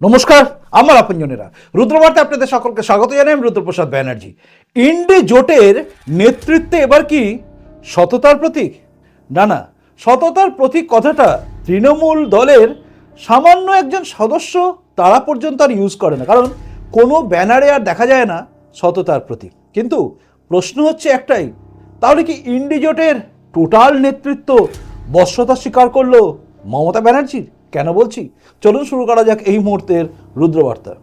নমস্কার, আমার আপনজনেরা। রুদ্রবার্তা আপনাদের সকলকে স্বাগত জানাই আমি রুদ্রপ্রসাদ ব্যানার্জি। ইন্ডি জোটের নেতৃত্বে এবার কি সততার প্রতীক? না না, সততার প্রতীক কথাটা তৃণমূল দলের সামান্য একজন সদস্য তারা পর্যন্ত আর ইউজ করে না। কারণ কোনো ব্যানারে আর দেখা যায় না সততার প্রতীক। কিন্তু প্রশ্ন হচ্ছে একটাই, তাহলে কি ইন্ডি জোটের টোটাল নেতৃত্ব বশ্যতা স্বীকার করল মমতা ব্যানার্জির? কেন বলছি? চলুন শুরু করা যাক এই মুহূর্তের রুদ্রবার্তা।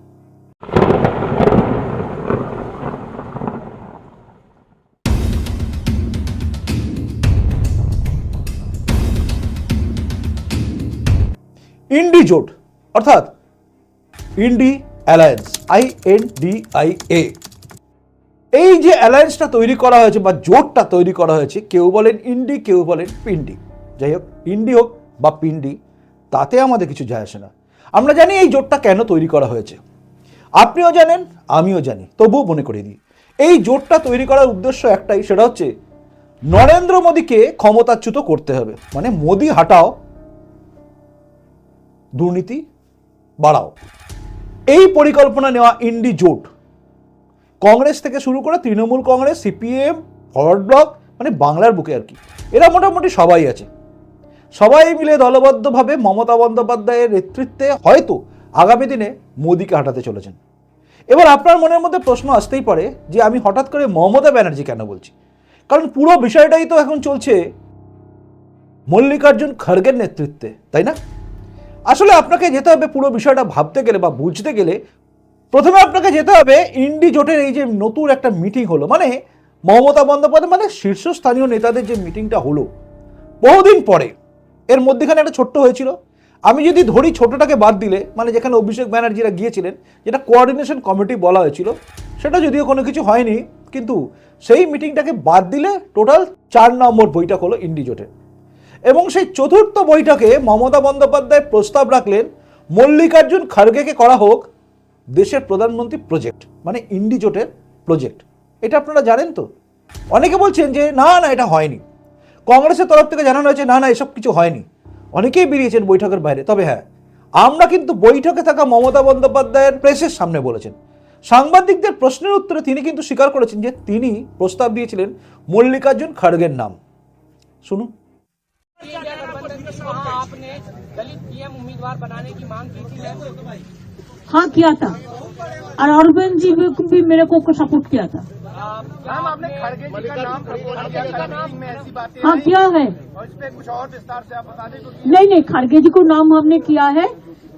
ইন্ডি জোট অর্থাৎ INDI alliance, I N D I A. এই যে অ্যালায়েন্সটা তৈরি করা হয়েছে বা জোটটা তৈরি করা হয়েছে, কেউ বলেন ইন্ডি, কেউ বলেন পিন্ডি। যাই হোক, ইন্ডি হোক বা পিন্ডি তাতে আমাদের কিছু যায় আসে না। আমরা জানি এই জোটটা কেন তৈরি করা হয়েছে। আপনিও জানেন, আমিও জানি, তবুও মনে করে দিই। এই জোটটা তৈরি করার উদ্দেশ্য একটাই, সেটা হচ্ছে নরেন্দ্র মোদীকে ক্ষমতাচ্যুত করতে হবে। মানে মোদি হাটাও, দুর্নীতি বাড়াও। এই পরিকল্পনা নেওয়া ইন্ডি জোট, কংগ্রেস থেকে শুরু করে Trinamool Congress, CPM forward block মানে বাংলার বুকে আর কি। এরা মোটামুটি সবাই আছে। সবাই মিলে দলবদ্ধভাবে মমতা বন্দ্যোপাধ্যায়ের নেতৃত্বে হয়তো আগামী দিনে মোদীকে হাঁটাতে চলেছেন। এবার আপনার মনের মধ্যে প্রশ্ন আসতেই পারে যে আমি হঠাৎ করে মমতা ব্যানার্জি কেন বলছি? কারণ পুরো বিষয়টাই তো এখন চলছে মল্লিকার্জুন খড়গের নেতৃত্বে, তাই না? আসলে আপনাকে যেতে হবে পুরো বিষয়টা ভাবতে গেলে বা বুঝতে গেলে প্রথমে আপনাকে যেতে হবে ইন্ডি জোটের এই যে নতুন একটা মিটিং হলো মানে মমতা বন্দ্যোপাধ্যায় মানে শীর্ষস্থানীয় নেতাদের যে মিটিংটা হলো, বহুদিন পরে এর মধ্যেখানে একটা ছোট্ট হয়েছিল। আমি যদি ধরি ছোটটাকে বাদ দিলে মানে যেখানে অভিষেক ব্যানার্জিরা গিয়েছিলেন, যেটা কোঅর্ডিনেশন কমিটি বলা হয়েছিল, সেটা যদিও কোনো কিছু হয়নি, কিন্তু সেই মিটিংটাকে বাদ দিলে টোটাল চার নম্বর বৈঠক হলো ইন্ডিজোটের। এবং সেই চতুর্থ বৈঠকে মমতা বন্দ্যোপাধ্যায় প্রস্তাব রাখলেন, মল্লিকার্জুন খাড়গেকে করা হোক, দেশের প্রধানমন্ত্রী প্রজেক্ট মানে ইন্ডিজোটের প্রজেক্ট এটা আপনারা জানেন তো? অনেকে বলছেন যে, না না, এটা হয়নি। কংগ্রেসের তরফ থেকে জানানো হয়েছে না না এসব কিছু হয়নি অনেকেই বেরিয়েছেন বৈঠকের বাইরে তবে হ্যাঁ আমরা কিন্তু বৈঠকে থাকা মমতা বন্দ্যোপাধ্যায়ের প্রেসের সামনে বলেছেন সাংবাদিকদের প্রশ্নের উত্তরে তিনি কিন্তু স্বীকার করেছেন যে তিনি প্রস্তাব দিয়েছিলেন মল্লিকার্জুন খড়গের নাম শুনুন इंडिया गठबंधन के वहाँ आपने दलित पीएम उम्मीदवार बनाने की मांग की थी मैम हाँ किया था। और अरविंद जी भी भी मेरे को सपोर्ट किया था। मैम आपने खड़गे जी का नाम खड़गे का नाम में ऐसी बातें हाँ किया है। और इस पे कुछ और विस्तार से आप बता दें नहीं नहीं खड़गे जी को नाम हमने किया है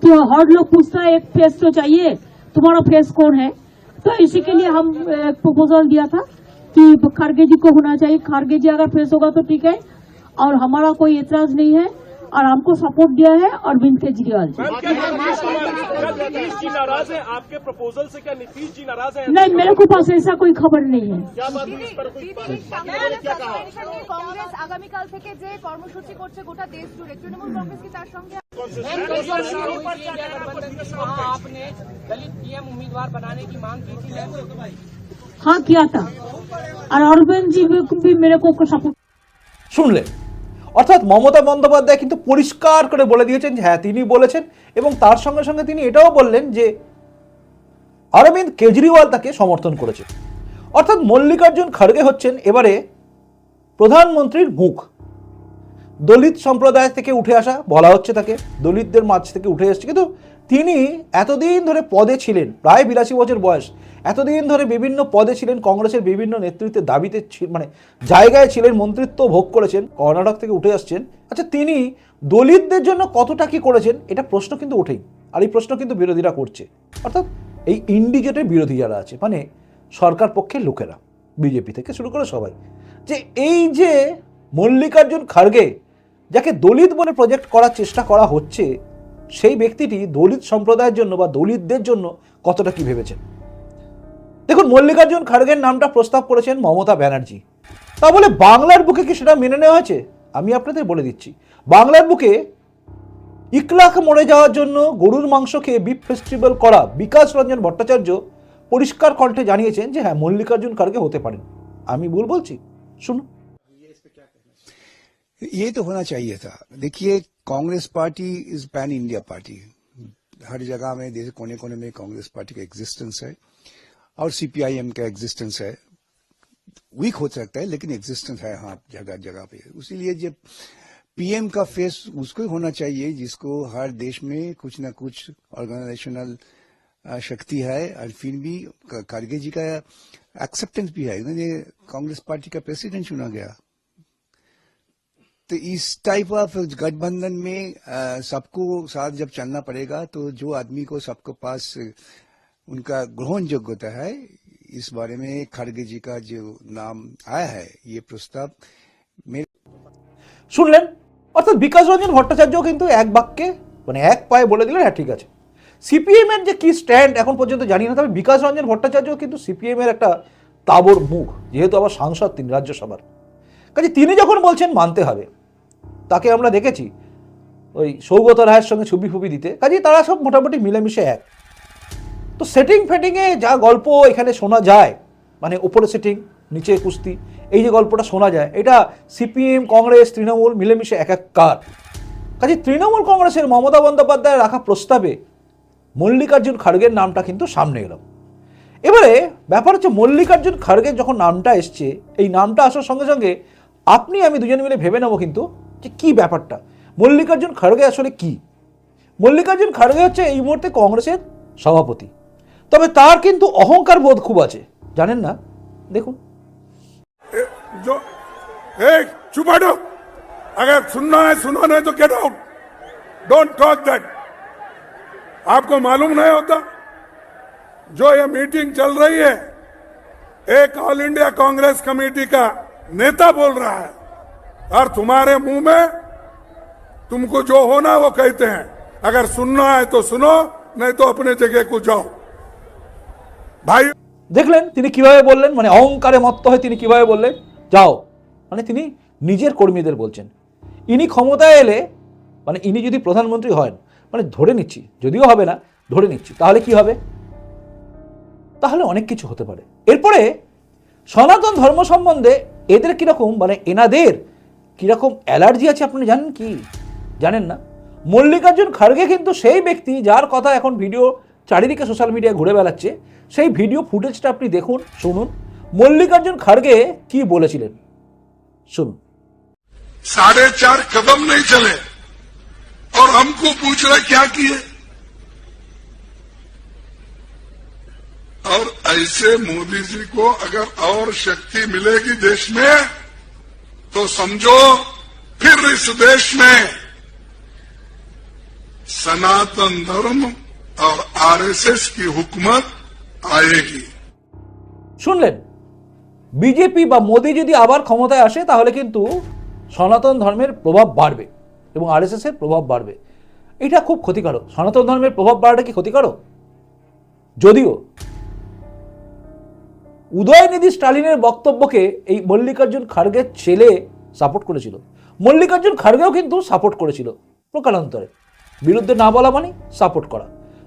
कि हर लोग पूछता है एक फेस तो चाहिए? तुम्हारा फेस कौन है? तो इसी के लिए हम एक प्रपोजल दिया था कि खड़गे जी को होना चाहिए। खड़गे जी अगर फेस होगा तो ठीक है और हमारा कोई एतराज़ नहीं है। और हमको सपोर्ट दिया है अरविंद केजरीवाल जी मैम, क्या नीतीश कुमार क्या नीतीश जी नाराज हैं आपके प्रपोजल से क्या नीतीश जी नाराज हैं नहीं मेरे को पास ऐसा कोई खबर नहीं है क्या बात हुई इस पर कोई দিদি क्या कहा কংগ্রেস আগামীকাল থেকে যে কর্মসূচি করছে গোটা দেশ জুড়ে তৃণমূল কংগ্রেস কি তার সঙ্গে मैम कैसी हुई थी इंडिया गठबंधन के वहाँ आपने दलित पीएम उम्मीदवार बनाने की मांग की थी मैम हाँ किया था और अरविंद जी भी भी मेरे को सपोर्ट শুনলেন অর্থাৎ মমতা বন্দ্যোপাধ্যায় কিন্তু পরিষ্কার করে বলে দিয়েছেন হ্যাঁ তিনি বলেছেন এবং তার সঙ্গে সঙ্গে তিনি এটাও বললেন যে, অরবিন্দ কেজরিওয়াল তাকে সমর্থন করেছে। অর্থাৎ মল্লিকার্জুন খড়গে হচ্ছেন এবারে প্রধানমন্ত্রীর মুখ। দলিত সম্প্রদায় থেকে উঠে আসা, বলা হচ্ছে তাকে, দলিতদের মাঝ থেকে উঠে এসছে। কিন্তু তিনি এতদিন ধরে পদে ছিলেন, প্রায় বিরাশি বছর বয়স, এতদিন ধরে বিভিন্ন পদে ছিলেন, কংগ্রেসের বিভিন্ন নেতৃত্বের দাবিতে মানে জায়গায় ছিলেন, মন্ত্রিত্ব ভোগ করেছেন, কর্ণাটক থেকে উঠে আসছেন। আচ্ছা তিনি দলিতদের জন্য কতটা কি করেছেন, এটা প্রশ্ন কিন্তু ওঠেই, আর এই প্রশ্ন কিন্তু বিরোধীরা করছে। অর্থাৎ এই ইন্ডিজেটের বিরোধী যারা আছে মানে সরকার পক্ষের লোকেরা, বিজেপি থেকে শুরু করে সবাই, যে এই যে মল্লিকার্জুন খাড়গে যাকে দলিত বলে প্রজেক্ট করার চেষ্টা করা হচ্ছে সেই ব্যক্তিটি দলিত সম্প্রদায়ের জন্য বা দলিতদের জন্য কতটা কি ভেবেছেন দেখুন মল্লিকার্জুন খাড়গের নামটা প্রস্তাব করেছেন মমতা ব্যানার্জি তা বলে বাংলার বুকে কি সেটা মেনে নেওয়া হয়েছে আমি আপনাদের বলে দিচ্ছি বাংলার বুকে ইকলাখ মরে যাওয়ার জন্য গরুর মাংস খেয়ে বিপ ফেস্টিভ্যাল করা বিকাশ রঞ্জন ভট্টাচার্য পরিষ্কার কণ্ঠে জানিয়েছেন যে হ্যাঁ মল্লিকার্জুন খাড়গে হতে পারেন আমি ভুল বলছি শুনুন ये तो होना चाहिए था देखिए Congress party is pan India party. हर जगह में देश कोने कोने में कांग्रेस पार्टी का एग्जिस्टेंस है और सीपीआईएम का एग्जिस्टेंस है। वीक हो सकता है, लेकिन एग्जिस्टेंस है हाँ जगह जगह पे। इसीलिए जब पीएम का फेस उसको ही होना चाहिए, जिसको हर देश में कुछ ना कुछ ऑर्गेनाइजेशनल शक्ति है और फिर भी खारगे जी का एक्सेप्टेंस भी है। कांग्रेस पार्टी का प्रेसिडेंट चुना गया। तो इस टाइप ऑफ गठबंधन में अ, सबको साथ जब चलना पड़ेगा तो जो आदमी को सबके पास उनका ग्रहण योग्यता है इस बारे में खड़गे जी का जो नाम आया है ये प्रस्ताव मेरे শুনলেন অর্থাৎ বিকাশ রঞ্জন ভট্টাচার্য কিন্তু এক বাক্যে মানে এক পায়ে বলে দিলেন হ্যাঁ ঠিক আছে সিপিএম এর যে কি স্ট্যান্ড এখন পর্যন্ত জানি না তবে বিকাশ রঞ্জন ভট্টাচার্য কিন্তু সিপিএম এর একটা তাবর মুখ যেহেতু আবার সাংসদ তিনি রাজ্যসভার কাজে তিনি যখন বলছেন মানতে হবে তাকে আমরা দেখেছি। ওই সৌগত রায়ের সঙ্গে ছবি ফুবি দিতে। কাজে তারা সব মোটামুটি মিলেমিশে এক। তো সেটিং ফেটিংয়ে যা গল্প এখানে শোনা যায় মানে ওপরে সেটিং নিচে কুস্তি, এই যে গল্পটা শোনা যায়, এটা সিপিএম, কংগ্রেস, তৃণমূল মিলেমিশে এক এক কার কাজে তৃণমূল কংগ্রেসের মমতা বন্দ্যোপাধ্যায় রাখা প্রস্তাবে মল্লিকার্জুন খাড়গের নামটা কিন্তু সামনে এলো। এবারে ব্যাপার হচ্ছে মল্লিকার্জুন খাড়গের যখন নামটা এসছে, এই নামটা আসার সঙ্গে সঙ্গে আপনি আমি দুজন মিলে ভেবে নেব কিন্তু যে কি ব্যাপারটা মল্লিকার্জুন খাড়গে আসলে কি মল্লিকার্জুন খাড়গে হচ্ছে এই মুহূর্তে কংগ্রেসের সভাপতি তবে তার কিন্তু অহংকার বোধ খুব আছে জানেন না দেখুন जो एक चुप हटो अगर सुनना है सुनो नहीं तो get out don't talk that आपको मालूम नहीं होता जो ये मीटिंग चल रही है एक ऑल इंडिया कांग्रेस कमेटी का नेता बोल रहा है और तुम्हारे मुंह में तुमको जो होना वो कहते हैं अगर सुनना है तो सुनो नहीं तो अपने जगह को जाओ भाई দেখলেন তিনি কিভাবে বললেন মানে অহংকারে মত্ত হয়ে তিনি কিভাবে বললেন যাও মানে তিনি নিজের কর্মীদের বলছেন ইনি ক্ষমতায় এলে মানে ইনি যদি প্রধানমন্ত্রী হন মানে ধরে নিচ্ছি যদিও হবে না ধরে নিচ্ছি তাহলে কি হবে তাহলে অনেক কিছু হতে পারে এরপরে সনাতন ধর্ম সম্বন্ধে এদের কীরকম মানে এনাদের কীরকম অ্যালার্জি আছে আপনি জানেন কি জানেন না মল্লিকার্জুন খাড়গে কিন্তু সেই ব্যক্তি যার কথা এখন ভিডিও চারিদিকে সোশ্যাল মিডিয়ায় ঘুরে বেড়াচ্ছে সেই ভিডিও ফুটেজটা আপনি দেখুন শুনুন মল্লিকার্জুন খাড়গে কি বলেছিলেন শুনুন साढ़े चार कदम नहीं चले और हमको पूछ रहे क्या किए और ऐसे मोदी जी को अगर और शक्ति मिलेगी देश में तो समझो फिर इस देश में सनातन धर्म और आरएसएस की हुकूमत आएगी শুনলেন বিজেপি বা মোদি যদি আবার ক্ষমতায় আসে তাহলে কিন্তু সনাতন ধর্মের প্রভাব বাড়বে এবং আরএসএস এর প্রভাব বাড়বে এটা খুব ক্ষতিকারক সনাতন ধর্মের প্রভাব বাড়াটা কি ক্ষতিকারক যদিও উদয়নিধি স্টালিনের বক্তব্যকে এই মল্লিকার্জুন খাড়গের ছেলে সাপোর্ট করেছিল। মল্লিকার্জুন খাড়গেও কিন্তু সাপোর্ট করেছিল প্রকারান্তরে। বিরুদ্ধে না বলা মানে সাপোর্ট করা।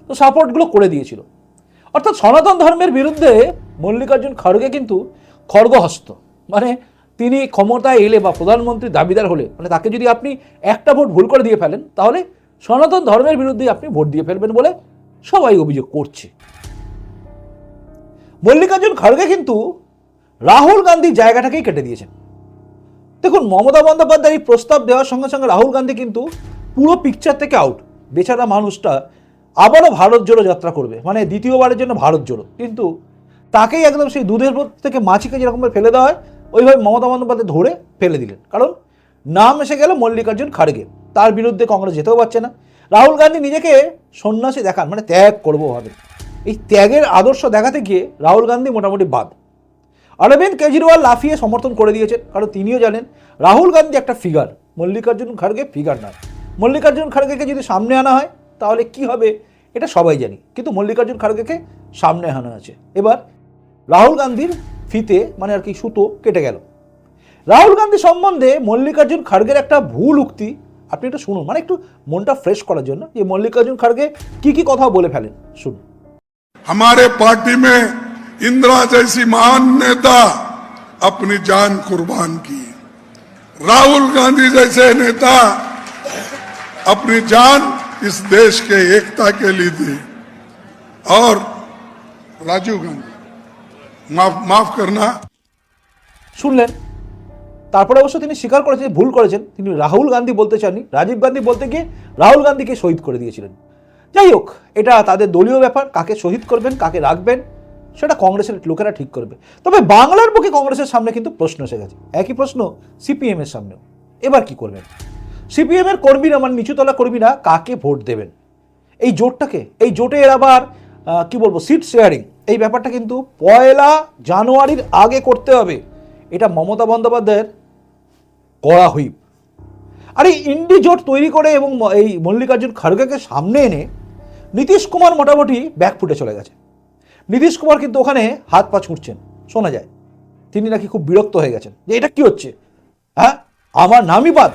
তো সাপোর্টগুলো করে দিয়েছিল। অর্থাৎ সনাতন ধর্মের বিরুদ্ধে মল্লিকার্জুন খড়গে কিন্তু খড়গহস্ত মানে তিনি ক্ষমতায় এলে বা প্রধানমন্ত্রী দাবিদার হলে মানে তাকে যদি আপনি একটা ভোট ভুল করে দিয়ে ফেলেন, তাহলে সনাতন ধর্মের বিরুদ্ধে আপনি ভোট দিয়ে ফেলবেন বলে সবাই অভিযোগ করছে। মল্লিকার্জুন খড়গে কিন্তু রাহুল গান্ধীর জায়গাটাকেই কেটে দিয়েছেন। দেখুন, মমতা বন্দ্যোপাধ্যায় এই প্রস্তাব দেওয়ার সঙ্গে সঙ্গে রাহুল গান্ধী কিন্তু পুরো পিকচার থেকে আউট বেচারা মানুষটা আবারও ভারত জোড়ো যাত্রা করবে। মানে দ্বিতীয়বারের জন্য ভারত জোড়ো। কিন্তু তাকেই একদম সেই দুধের থেকে মাছিকে যেরকমভাবে ফেলে দেওয়া হয়, ওইভাবে মমতা বন্দ্যোপাধ্যায় ধরে ফেলে দিলেন। কারণ নাম এসে গেল মল্লিকার্জুন খাড়গে। তার বিরুদ্ধে কংগ্রেস যেতেও পারছে না। রাহুল গান্ধী নিজেকে সন্ন্যাসী দেখান মানে ত্যাগ করব ভাবে। এই ত্যাগের আদর্শ দেখাতে গিয়ে রাহুল গান্ধী মোটামুটি বাদ। অরবিন্দ কেজরিওয়াল লাফিয়ে সমর্থন করে দিয়েছেন, কারণ তিনিও জানেন রাহুল গান্ধী একটা ফিগার মল্লিকার্জুন খাড়গে ফিগার নয়। মল্লিকার্জুন খাড়গেকে যদি সামনে আনা হয়, তাহলে কি হবে? এটা সবাই জানি। কিন্তু মল্লিকার্জুন খাড়গেকে সামনে আনা আছে। এবার রাহুল গান্ধীর ফিতে মানে আর কি সুতো, কেটে গেল। রাহুল গান্ধী সম্বন্ধে মল্লিকার্জুন খাড়গের একটা ভুল উক্তি, আপনি একটু শুনুন। মানে একটু মনটা ফ্রেশ করার জন্য যে মল্লিকার্জুন খাড়গে কি কি কথা বলে ফেলেন। শুনুন। हमारे पार्टी में इंदिरा जैसी महान नेता अपनी जान कुर्बान की राहुल गांधी जैसे नेता अपनी जान इस देश के एकता के लिए दी और राजीव गांधी माफ माफ करना শুনলেন তারপরে অবশ্য তিনি স্বীকার করেছেন যে ভুল করেছেন তিনি রাহুল গান্ধী বলতে চাননি রাজীব গান্ধী বলতে গিয়ে রাহুল গান্ধীকে শহীদ করে দিয়েছিলেন যাই হোক এটা তাদের দলীয় ব্যাপার কাকে শহীদ করবেন কাকে রাখবেন সেটা কংগ্রেসের লোকেরা ঠিক করবে। তবে বাংলার পক্ষে কংগ্রেসের সামনে কিন্তু প্রশ্ন এসে গেছে। একই প্রশ্ন সিপিএম এর সামনেও। এবার কি করবেন? সিপিএম এর কর্মীরা মানে নিচুতলা কর্মীরা কাকে ভোট দেবেন? এই জোটটাকে এই জোটের আবার আহ, কি বলব সিট শেয়ারিং এই ব্যাপারটা কিন্তু পয়লা জানুয়ারির আগে করতে হবে। এটা মমতা বন্দ্যোপাধ্যায়ের করা হুইপ। আর এই ইন্ডি জোট তৈরি করে এবং এই মল্লিকার্জুন খাড়গেকে সামনে এনে নীতিশ কুমার মোটামুটি ব্যাকফুটে চলে গেছে। নীতিশ কুমার কিন্তু ওখানে হাত পা ছুটছেন শোনা যায়। তিনি নাকি খুব বিরক্ত হয়ে গেছেন যে এটা কি হচ্ছে? হ্যাঁ আমার নামই বাদ।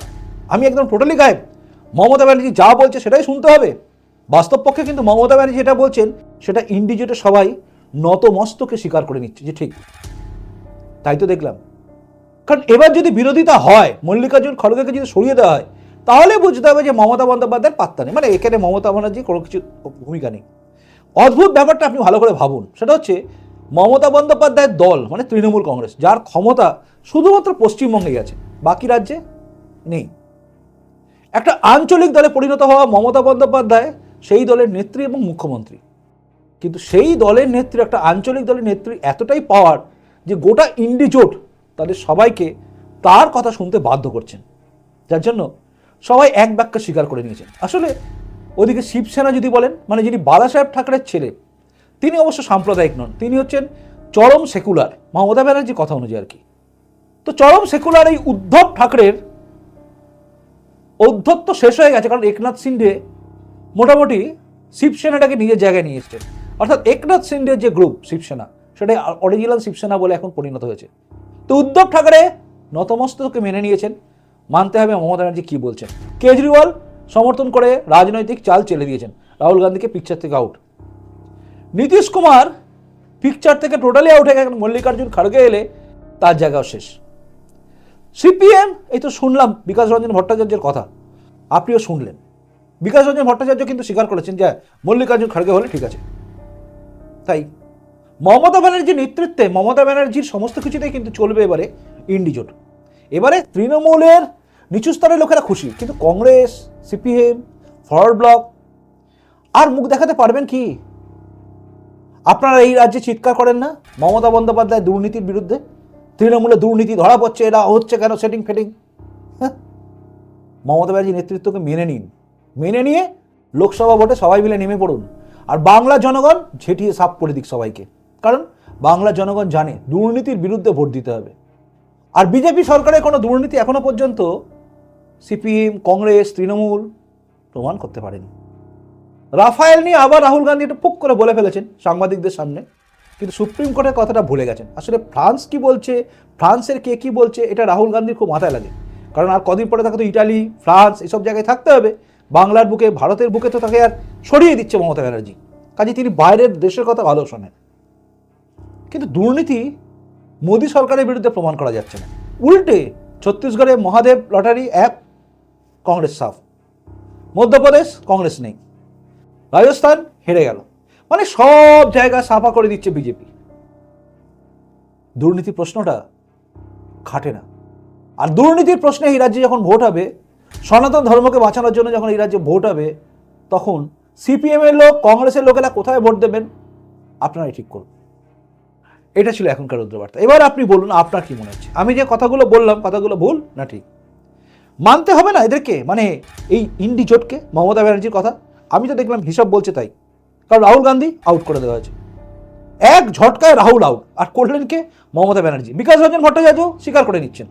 আমি একদম টোটালি গায়েব। মমতা ব্যানার্জি যা বলছে সেটাই শুনতে হবে। বাস্তব পক্ষে কিন্তু মমতা ব্যানার্জি যেটা বলছেন, সেটা ইন্ডিজেটে সবাই নতমস্তকে স্বীকার করে নিচ্ছে, যে ঠিক। তাই তো দেখলাম। কারণ এবার যদি বিরোধিতা হয়, মল্লিকার্জুন খড়গেকে যদি সরিয়ে দেওয়া হয় তাহলে বুঝতে হবে যে মমতা বন্দ্যোপাধ্যায়ের পাত্তা নেই। মানে এখানে মমতা ব্যানার্জির কোনো কিছু ভূমিকা নেই। অদ্ভুত ব্যাপারটা আপনি ভালো করে ভাবুন। সেটা হচ্ছে মমতা বন্দ্যোপাধ্যায়ের দল মানে তৃণমূল কংগ্রেস, যার ক্ষমতা শুধুমাত্র পশ্চিমবঙ্গে আছে, বাকি রাজ্যে নেই। একটা আঞ্চলিক দলে পরিণত হওয়া মমতা বন্দ্যোপাধ্যায় সেই দলের নেত্রী এবং মুখ্যমন্ত্রী। কিন্তু সেই দলের নেত্রী, একটা আঞ্চলিক দলের নেত্রী এতটাই পাওয়ার যে গোটা ইন্ডিজোট তাদের সবাইকে তার কথা শুনতে বাধ্য করছেন। যার জন্য সবাই এক বাক্যে স্বীকার করে নিয়েছেন। আসলে ওদিকে শিবসেনা যদি বলেন মানে যিনি বালা সাহেব ঠাকরের ছেলে, তিনি অবশ্য সাম্প্রদায়িক নন। তিনি হচ্ছেন চরম সেকুলার। মমতা ব্যানার্জির কথা অনুযায়ী আর কি। তো চরম সেকুলার এই উদ্ধব ঠাকরের ঔদ্ধত্য শেষ হয়ে গেছে, কারণ একনাথ সিন্ডে মোটামুটি শিবসেনাটাকে নিজের জায়গায় নিয়ে এসছেন অর্থাৎ একনাথ সিন্ডের যে গ্রুপ শিবসেনা, সেটাই অরিজিনাল শিবসেনা বলে এখন পরিণত হয়েছে। তো উদ্ধব ঠাকরে নতমস্তকে মেনে নিয়েছেন। মানতে হবে, মমতা ব্যানার্জি কী বলছেন? কেজরিওয়াল সমর্থন করে রাজনৈতিক চাল চেলে দিয়েছেন। রাহুল গান্ধীকে পিকচার থেকে আউট নীতিশ কুমার পিকচার থেকে টোটালি আউট হয়ে গেছেন। মল্লিকার্জুন খাড়গে এলে তার জায়গাও শেষ। সিপিএম, এই তো শুনলাম বিকাশ রঞ্জন ভট্টাচার্যের কথা। আপনিও শুনলেন। বিকাশ রঞ্জন ভট্টাচার্য কিন্তু স্বীকার করেছেন যে মল্লিকার্জুন খড়গে হলে ঠিক আছে। তাই মমতা ব্যানার্জির নেতৃত্বে, মমতা ব্যানার্জির সমস্ত কিছুতেই কিন্তু চলবে এবারে ইন্ডিজোট। এবারে তৃণমূলের নিচু স্তরের লোকেরা খুশি, কিন্তু কংগ্রেস, সিপিএম, ফরওয়ার্ড ব্লক, আর মুখ দেখাতে পারবেন কি? আপনারা এই রাজ্যে চিৎকার করেন না? মমতা বন্দ্যোপাধ্যায় দুর্নীতির বিরুদ্ধে? তৃণমূলে দুর্নীতি ধরা পড়ছে, এরা হচ্ছে কেন সেটিং ফেটিং হ্যাঁ? মমতা ব্যানার্জি নেতৃত্বকে মেনে নিন। মেনে নিয়ে লোকসভা ভোটে সবাই মিলে নেমে পড়ুন। আর বাংলা জনগণ ঝেঁটিয়ে সাফ করে দিক সবাইকে। কারণ বাংলা জনগণ জানে, দুর্নীতির বিরুদ্ধে ভোট দিতে হবে। আর বিজেপি সরকারের কোনো দুর্নীতি এখনও পর্যন্ত সিপিএম, কংগ্রেস, তৃণমূল প্রমাণ করতে পারেনি। রাফায়েল নিয়ে আবার রাহুল গান্ধী একটু পুক করে বলে ফেলেছেন সাংবাদিকদের সামনে, কিন্তু সুপ্রিম কোর্টের কথাটা ভুলে গেছেন। আসলে ফ্রান্স কি বলছে, ফ্রান্সের কে কি বলছে, এটা রাহুল গান্ধীর খুব মাথায় লাগে। কারণ আর কদিন পরে তাকে তো ইটালি, ফ্রান্স এসব জায়গায় থাকতে হবে। বাংলার বুকে, ভারতের বুকে তো তাকে আর সরিয়ে দিচ্ছে মমতা ব্যানার্জি। কাজে তিনি বাইরের দেশের কথা ভালো শোনেন। কিন্তু দুর্নীতি মোদী সরকারের বিরুদ্ধে প্রমাণ করা যাচ্ছে না। উল্টে ছত্তিশগড়ে মহাদেব লটারি অ্যাপ কংগ্রেস সাফ। মধ্যপ্রদেশ কংগ্রেস নেই। রাজস্থান হেরে গেল। মানে সব জায়গা সাফা করে দিচ্ছে বিজেপি। দুর্নীতি প্রশ্নটা খাটে না। আর দুর্নীতির প্রশ্নে এই রাজ্যে যখন ভোট হবে, সনাতন ধর্মকে বাঁচানোর জন্য যখন এই রাজ্যে ভোট হবে, তখন সিপিএমের লোক, কংগ্রেসের লোকেরা কোথায় ভোট দেবেন, আপনারাই ঠিক করুন। এটা ছিল এখনকার রুদ্রবার্তা। এবার আপনি বলুন, আপনার কি মনে হচ্ছে? আমি যে কথাগুলো বললাম, কথাগুলো ভুল না ঠিক? মানতে হবে না এদেরকে? মানে এই ইন্ডি জোটকে মমতা ব্যানার্জির কথা? আমি তো দেখলাম হিসাব বলছে তাই। কারণ রাহুল গান্ধী আউট করে দেওয়া হয়েছে। এক ঝটকায় রাহুল আউট আর করলেন কে? মমতা ব্যানার্জি। বিকাশ রঞ্জন ভট্টাচার্য স্বীকার করে নিচ্ছেন।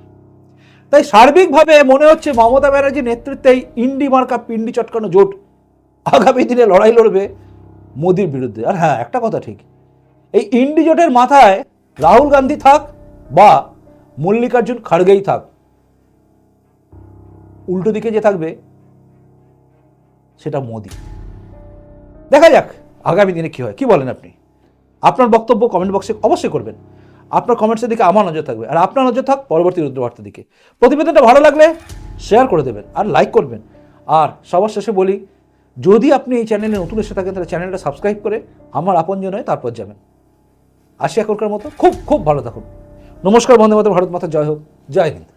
তাই সার্বিকভাবে মনে হচ্ছে মমতা ব্যানার্জির নেতৃত্বে এই ইন্ডি মার্কা পিন্ডি চটকানো জোট আগামী দিনে লড়াই লড়বে মোদির বিরুদ্ধে। আর হ্যাঁ একটা কথা ঠিক। এই ইন্ডি জোটের মাথায় রাহুল গান্ধী থাক বা মল্লিকার্জুন খাড়গেই থাক, উল্টো দিকে যে থাকবে সেটা মোদি। দেখা যাক আগামী দিনে কি হয়। কি বলেন আপনি? আপনার বক্তব্য কমেন্ট বক্সে অবশ্যই করবেন। আপনার কমেন্টসের দিকে আমার নজর থাকবে। আর আপনার নজর থাক পরবর্তী রুদ্রবার্তার দিকে। প্রতিবেদনটা ভালো লাগলে শেয়ার করে দেবেন আর লাইক করবেন। আর সবার শেষে বলি, যদি আপনি এই চ্যানেলে নতুন এসে থাকেন, তাহলে চ্যানেলটা সাবস্ক্রাইব করে আমার আপনজন হয়ে তারপর যাবেন। আসি এখনকার মতো খুব খুব ভালো থাকুন। নমস্কার বন্ধু মাতা ভারত মাতা, জয় হোক। জয় হিন্দ।